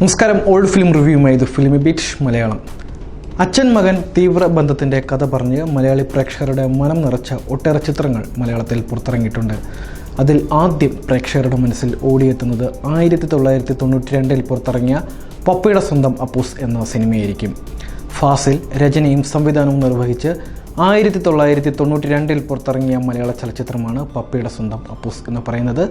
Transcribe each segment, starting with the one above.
നമസ്കാരം old film റിവ്യൂമായി ഇത് filmi beat Malayalam. അച്ഛൻ മകൻ തീവ്ര ബന്ധത്തിന്റെ കഥ പറഞ്ഞ് മലയാളി പ്രേക്ഷകരുടെ മനം നിറച്ച ഒട്ടേറെ ചിത്രങ്ങൾ മലയാളത്തിൽ പുറത്തിറങ്ങിയിട്ടുണ്ട്. അതിൽ ആദ്യം പ്രേക്ഷകരുടെ മനസ്സിൽ ഓടിയെത്തുന്നത് ആയിരത്തി തൊള്ളായിരത്തി തൊണ്ണൂറ്റി രണ്ടിൽ പുറത്തിറങ്ങിയ പപ്പയുടെ സ്വന്തം അപ്പൂസ് എന്ന സിനിമയായിരിക്കും. ഫാസിൽ രചനയും സംവിധാനവും നിർവഹിച്ച് ആയിരത്തി തൊള്ളായിരത്തി തൊണ്ണൂറ്റി രണ്ടിൽ പുറത്തിറങ്ങിയ മലയാള ചലച്ചിത്രമാണ് പപ്പയുടെ സ്വന്തം അപ്പൂസ് എന്ന് പറയുന്നത്.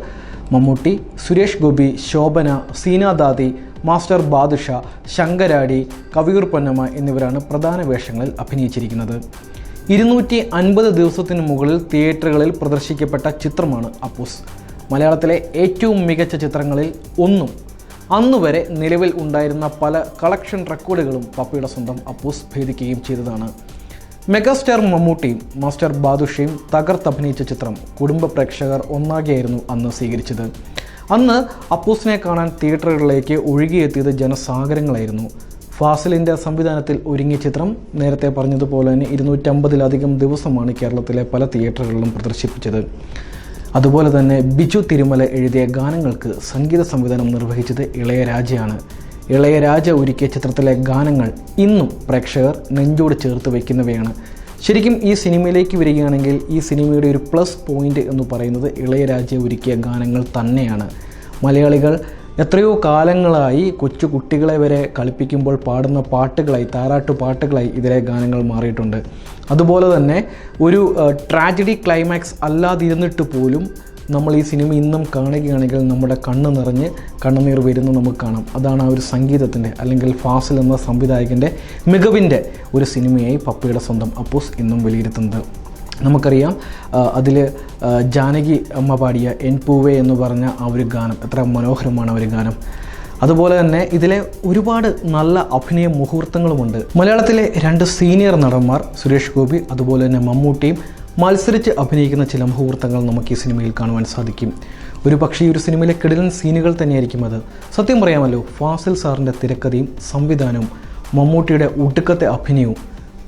മമ്മൂട്ടി സുരേഷ് ഗോപി ശോഭന സീനാദാദി മാസ്റ്റർ ബാദുഷ ശങ്കരാടി കവിയൂർ പൊന്നമ്മ എന്നിവരാണ് പ്രധാന വേഷങ്ങളിൽ അഭിനയിച്ചിരിക്കുന്നത്. ഇരുന്നൂറ്റി അൻപത് ദിവസത്തിന് മുകളിൽ തിയേറ്ററുകളിൽ പ്രദർശിക്കപ്പെട്ട ചിത്രമാണ് അപ്പൂസ്. മലയാളത്തിലെ ഏറ്റവും മികച്ച ചിത്രങ്ങളിൽ ഒന്നും അന്നുവരെ നിലവിൽ ഉണ്ടായിരുന്ന പല കളക്ഷൻ റെക്കോർഡുകളും പപ്പയുടെ സ്വന്തം അപ്പൂസ് ഭേദിക്കുകയും ചെയ്തതാണ്. മെഗാസ്റ്റാർ മമ്മൂട്ടിയും മാസ്റ്റർ ബാദുഷയും തകർത്തഭിനയിച്ച ചിത്രം കുടുംബ പ്രേക്ഷകർ ഒന്നാകെയായിരുന്നു അന്ന് സ്വീകരിച്ചത്. അന്ന് അപ്പൂസിനെ കാണാൻ തിയേറ്ററുകളിലേക്ക് ഒഴുകിയെത്തിയത് ജനസാഗരങ്ങളായിരുന്നു. ഫാസിലിന്റെ സംവിധാനത്തിൽ ഒരുങ്ങിയ ചിത്രം നേരത്തെ പറഞ്ഞതുപോലെ തന്നെ ഇരുന്നൂറ്റമ്പതിലധികം ദിവസമാണ് കേരളത്തിലെ പല തിയേറ്ററുകളിലും പ്രദർശിപ്പിച്ചത്. അതുപോലെ തന്നെ ബിജു തിരുമല എഴുതിയ ഗാനങ്ങൾക്ക് സംഗീത സംവിധാനം നിർവഹിച്ചത് ഇളയരാജയാണ് ഇളയരാജ ഒരുക്കിയ ചിത്രത്തിലെ ഗാനങ്ങൾ ഇന്നും പ്രേക്ഷകർ നെഞ്ചോട് ചേർത്ത് വയ്ക്കുന്നവയാണ്. ശരിക്കും ഈ സിനിമയിലേക്ക് വരികയാണെങ്കിൽ ഈ സിനിമയുടെ ഒരു പ്ലസ് പോയിന്റ് എന്ന് പറയുന്നത് ഇളയരാജ ഒരുക്കിയ ഗാനങ്ങൾ തന്നെയാണ്. മലയാളികൾ എത്രയോ കാലങ്ങളായി കൊച്ചു കുട്ടികളെ വരെ കളിപ്പിക്കുമ്പോൾ പാടുന്ന പാട്ടുകളായി താരാട്ടു പാട്ടുകളായി ഇതിലെ ഗാനങ്ങൾ മാറിയിട്ടുണ്ട്. അതുപോലെ തന്നെ ഒരു ട്രാജഡി ക്ലൈമാക്സ് അല്ലാതിരുന്നിട്ട് പോലും നമ്മൾ ഈ സിനിമ ഇന്നും കാണുകയാണെങ്കിൽ നമ്മുടെ കണ്ണ് നിറഞ്ഞ് കണ്ണുനീർ വരുന്നു നമുക്ക് കാണാം. അതാണ് ആ ഒരു സംഗീതത്തിന്റെ അല്ലെങ്കിൽ ഫാസിൽ എന്ന സംവിധായകന്റെ മികവിന്റെ ഒരു സിനിമയായി പപ്പയുടെ സ്വന്തം അപ്പൂസ് ഇന്നും വിലയിരുത്തുന്നത്. നമുക്കറിയാം അതിൽ ജാനകി അമ്മ പാടിയ എൻ പൂവേ എന്ന് പറഞ്ഞ ആ ഒരു ഗാനം എത്ര മനോഹരമാണ് ആ ഒരു ഗാനം. അതുപോലെ തന്നെ ഇതിലെ ഒരുപാട് നല്ല അഭിനയ മുഹൂർത്തങ്ങളുമുണ്ട്. മലയാളത്തിലെ രണ്ട് സീനിയർ നടന്മാർ സുരേഷ് ഗോപി അതുപോലെ തന്നെ മമ്മൂട്ടിയും മത്സരിച്ച് അഭിനയിക്കുന്ന ചില മുഹൂർത്തങ്ങൾ നമുക്ക് ഈ സിനിമയിൽ കാണുവാൻ സാധിക്കും. ഒരു പക്ഷേ ഈ ഒരു സിനിമയിലെ കിടിലൻ സീനുകൾ തന്നെയായിരിക്കും അത്. സത്യം പറയാമല്ലോ ഫാസിൽ സാറിന്റെ തിരക്കഥയും സംവിധാനവും മമ്മൂട്ടിയുടെ ഒടുക്കത്തെ അഭിനയവും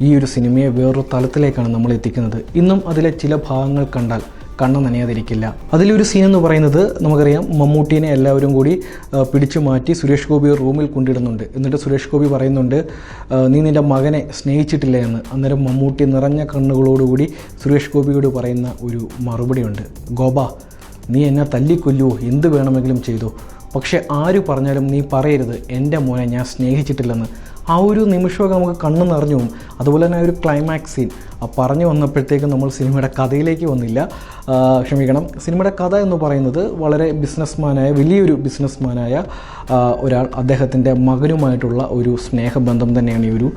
ഈ ഒരു സിനിമയെ വേറൊരു തലത്തിലേക്കാണ് നമ്മൾ എത്തിക്കുന്നത്. ഇന്നും അതിലെ ചില ഭാഗങ്ങൾ കണ്ടാൽ കണ്ണ് നനയാതിരിക്കില്ല. അതിലൊരു സീൻ എന്ന് പറയുന്നത് നമുക്കറിയാം മമ്മൂട്ടീനെ എല്ലാവരും കൂടി പിടിച്ചു മാറ്റി സുരേഷ് ഗോപി റൂമിൽ കൊണ്ടിടുന്നുണ്ട്. എന്നിട്ട് സുരേഷ് ഗോപി പറയുന്നുണ്ട് നീ നിന്റെ മകനെ സ്നേഹിച്ചിട്ടില്ല എന്ന്. അന്നേരം മമ്മൂട്ടി നിറഞ്ഞ കണ്ണുകളോടുകൂടി സുരേഷ് ഗോപിയോട് പറയുന്ന ഒരു മറുപടിയുണ്ട്. ഗോപ നീ എന്നെ തല്ലിക്കൊല്ലുവോ? എന്ത് വേണമെങ്കിലും ചെയ്തു? പക്ഷെ ആര് പറഞ്ഞാലും നീ പറയരുത്. എന്റെ മോനെ ഞാൻ സ്നേഹിച്ചിട്ടില്ലെന്ന്. ആ ഒരു നിമിഷമൊക്കെ നമുക്ക് കണ്ണ് നിറഞ്ഞു പോകും. അതുപോലെ തന്നെ ഒരു ക്ലൈമാക്സ് സീൻ പറഞ്ഞു വന്നപ്പോഴത്തേക്കും നമ്മൾ സിനിമയുടെ കഥയിലേക്ക് വന്നില്ല. ക്ഷമിക്കണം. സിനിമയുടെ കഥ എന്ന് പറയുന്നത് വളരെ ബിസിനസ്മാനായ വലിയൊരു ബിസിനസ്മാനായ ഒരാൾ അദ്ദേഹത്തിന്റെ മകനുമായിട്ടുള്ള ഒരു സ്നേഹബന്ധം തന്നെയാണ് ഈ ഒരു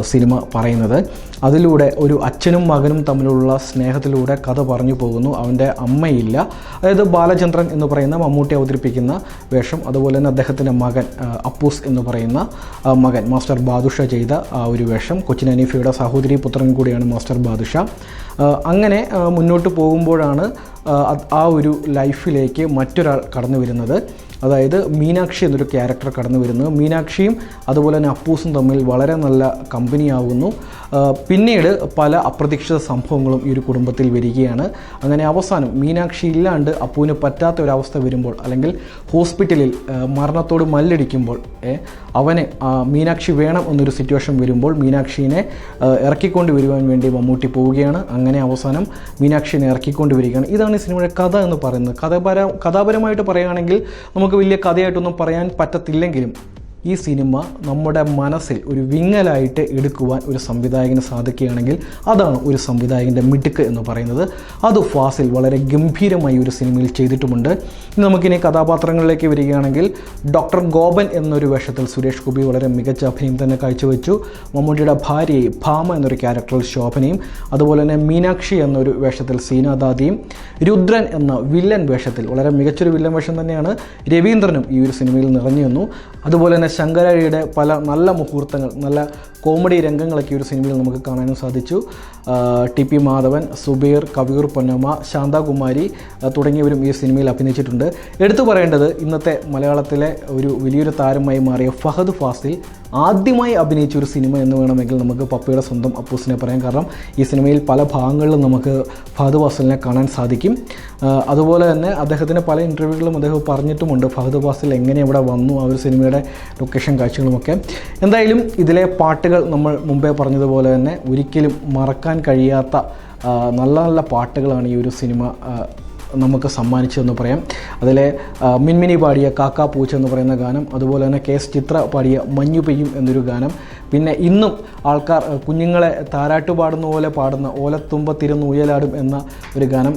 സിനിമ പറയുന്നത്. അതിലൂടെ ഒരു അച്ഛനും മകനും തമ്മിലുള്ള സ്നേഹത്തിലൂടെ കഥ പറഞ്ഞു പോകുന്നു. അവന്റെ അമ്മയില്ല. അതായത് ബാലചന്ദ്രൻ എന്ന് പറയുന്ന മമ്മൂട്ടി അവതരിപ്പിക്കുന്ന വേഷം അതുപോലെ തന്നെ അദ്ദേഹത്തിന്റെ മകൻ അപ്പൂസ് എന്ന് പറയുന്ന മകൻ മാസ്റ്റർ ബാദുഷ ചെയ്ത ആ ഒരു വേഷം കൊച്ചിൻ അനീഫയുടെ സഹോദരി പുത്രൻ കൂടിയാണ് മാസ്റ്റർ ബാദുഷ. അങ്ങനെ മുന്നോട്ട് പോകുമ്പോഴാണ് ആ, ഒരു ലൈഫിലേക്ക് മറ്റൊരാൾ കടന്നു വരുന്നത്. അതായത് മീനാക്ഷി എന്നൊരു ക്യാരക്ടർ കടന്നു വരുന്നു. മീനാക്ഷിയും അതുപോലെ തന്നെ അപ്പൂസും തമ്മിൽ വളരെ നല്ല കമ്പനിയാവുന്നു പിന്നീട് പല അപ്രതീക്ഷിത സംഭവങ്ങളും ഈ ഒരു കുടുംബത്തിൽ വരികയാണ്. അങ്ങനെ അവസാനം മീനാക്ഷി ഇല്ലാണ്ട് അപ്പുവിന് പറ്റാത്ത ഒരവസ്ഥ വരുമ്പോൾ അല്ലെങ്കിൽ ഹോസ്പിറ്റലിൽ മരണത്തോട് മല്ലടിക്കുമ്പോൾ അവനെ മീനാക്ഷി വേണം എന്നൊരു സിറ്റുവേഷൻ വരുമ്പോൾ മീനാക്ഷിനെ ഇറക്കിക്കൊണ്ട് വരുവാൻ വേണ്ടി മമ്മൂട്ടി പോവുകയാണ്. അങ്ങനെ അവസാനം മീനാക്ഷിനെ ഇറക്കിക്കൊണ്ട് വരികയാണ്. ഇതാണ് ഈ സിനിമയുടെ കഥ എന്ന് പറയുന്നത്. കഥാപര കഥാപരമായിട്ട് പറയുകയാണെങ്കിൽ നമുക്ക് വലിയ കഥയായിട്ടൊന്നും പറയാൻ പറ്റത്തില്ലെങ്കിലും ഈ സിനിമ നമ്മുടെ മനസ്സിൽ ഒരു വിങ്ങലായിട്ട് എടുക്കുവാൻ ഒരു സംവിധായകന് സാധിക്കുകയാണെങ്കിൽ അതാണ് ഒരു സംവിധായകന്റെ മിടുക്ക് എന്ന് പറയുന്നത്. അത് ഫാസിൽ വളരെ ഗംഭീരമായി ഒരു സിനിമയിൽ ചെയ്തിട്ടുമുണ്ട്. നമുക്കിനി കഥാപാത്രങ്ങളിലേക്ക് വരികയാണെങ്കിൽ ഡോക്ടർ ഗോപൻ എന്നൊരു വേഷത്തിൽ സുരേഷ് ഗോപി വളരെ മികച്ച അഭിനയം തന്നെ കാഴ്ചവെച്ചു. മമ്മൂട്ടിയുടെ ഭാര്യയെ ഭാമ എന്നൊരു ക്യാരക്ടറിൽ ശോഭനയും അതുപോലെ തന്നെ മീനാക്ഷി എന്നൊരു വേഷത്തിൽ സീനാദാദിയും രുദ്രൻ എന്ന വില്ലൻ വേഷത്തിൽ വളരെ മികച്ചൊരു വില്ലൻ വേഷം തന്നെയാണ് രവീന്ദ്രനും ഈ ഒരു സിനിമയിൽ നിറഞ്ഞു വന്നു അതുപോലെ തന്നെ ശങ്കരാഴിയുടെ പല നല്ല മുഹൂർത്തങ്ങൾ നല്ല കോമഡി രംഗങ്ങളൊക്കെ ഒരു സിനിമയിൽ നമുക്ക് കാണാനും സാധിച്ചു. ടി പി മാധവൻ സുബീർ കവിയൂർ പൊന്നമ്മ ശാന്താകുമാരി തുടങ്ങിയവരും ഈ സിനിമയിൽ അഭിനയിച്ചിട്ടുണ്ട്. എടുത്തു പറയേണ്ടത് ഇന്നത്തെ മലയാളത്തിലെ ഒരു വലിയൊരു താരമായി മാറിയ ഫഹദ് ഫാസിൽ ആദ്യമായി അഭിനയിച്ച ഒരു സിനിമ എന്ന് വേണമെങ്കിൽ നമുക്ക് പപ്പയുടെ സ്വന്തം അപ്പൂസിനെ പറയാം. കാരണം ഈ സിനിമയിൽ പല ഭാഗങ്ങളിലും നമുക്ക് ഫഹദ് ഫാസിലിനെ കാണാൻ സാധിക്കും. അതുപോലെ തന്നെ അദ്ദേഹത്തിന്റെ പല ഇന്റർവ്യൂകളിലും അദ്ദേഹം പറഞ്ഞിട്ടുമുണ്ട് ഫഹദ് ഫാസിൽ എങ്ങനെ ഇവിടെ വന്നു ആ ഒരു സിനിമയുടെ ലൊക്കേഷൻ കാഴ്ചകളുമൊക്കെ. എന്തായാലും ഇതിലെ പാട്ടുകൾ നമ്മൾ മുമ്പേ പറഞ്ഞതുപോലെ തന്നെ ഒരിക്കലും മറക്കാൻ കഴിയാത്ത നല്ല നല്ല പാട്ടുകളാണ് ഈ ഒരു സിനിമ നമുക്ക് സമ്മാനിച്ചതെന്ന് പറയാം. അതിലെ മിൻമിനി പാടിയ കാക്കാ പൂച്ച എന്ന് പറയുന്ന ഗാനം അതുപോലെ തന്നെ കെ എസ് ചിത്ര പാടിയ മഞ്ഞു പെയ്യും എന്നൊരു ഗാനം പിന്നെ ഇന്നും ആൾക്കാർ കുഞ്ഞുങ്ങളെ താരാട്ടു പാടുന്ന പോലെ പാടുന്ന ഓലത്തുമ്പത്തിരുന്ന് ഉയലാടും എന്ന ഒരു ഗാനം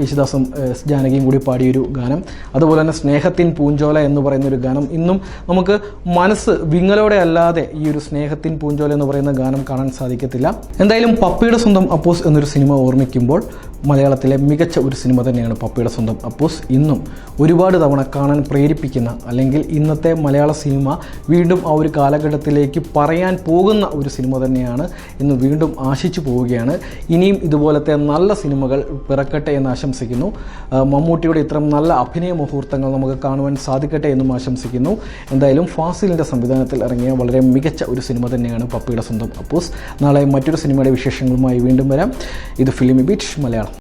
യേശുദാസും ജാനകിയും കൂടി പാടിയൊരു ഗാനം. അതുപോലെ തന്നെ സ്നേഹത്തിൻ പൂഞ്ചോല എന്ന് പറയുന്ന ഒരു ഗാനം. ഇന്നും നമുക്ക് മനസ്സ് വിങ്ങലോടെ അല്ലാതെ ഈ ഒരു സ്നേഹത്തിൻ പൂഞ്ചോല എന്ന് പറയുന്ന ഗാനം കാണാൻ സാധിക്കത്തില്ല. എന്തായാലും പപ്പിയുടെ സ്വന്തം അപ്പോസ് എന്നൊരു സിനിമ ഓർമ്മിക്കുമ്പോൾ മലയാളത്തിലെ മികച്ച ഒരു സിനിമ തന്നെയാണ് പപ്പിയുടെ സ്വന്തം അപ്പോസ്. ഇന്നും ഒരുപാട് തവണ കാണാൻ പ്രേരിപ്പിക്കുന്ന അല്ലെങ്കിൽ ഇന്നത്തെ മലയാള സിനിമ വീണ്ടും ആ ഒരു കാലഘട്ടത്തിലേക്ക് പറയാൻ പോകുന്ന ഒരു സിനിമ തന്നെയാണ് എന്ന് വീണ്ടും ആശിച്ചു പോവുകയാണ്. ഇനിയും ഇതുപോലത്തെ നല്ല സിനിമകൾ പിറക്കട്ടെ എന്ന് ആശംസിക്കുന്നു. മമ്മൂട്ടിയുടെ ഇത്തരം നല്ല അഭിനയ മുഹൂർത്തങ്ങൾ നമുക്ക് കാണുവാൻ സാധിക്കട്ടെ എന്നും ആശംസിക്കുന്നു. എന്തായാലും ഫാസിലിന്റെ സംവിധാനത്തിൽ ഇറങ്ങിയ വളരെ മികച്ച ഒരു സിനിമ തന്നെയാണ് പപ്പിയുടെ സ്വന്തം അപ്പൂസ്. നാളെ മറ്റൊരു സിനിമയുടെ വിശേഷങ്ങളുമായി വീണ്ടും വരാം. ഇത് ഫിലിമി ബീച്ച് മലയാളം.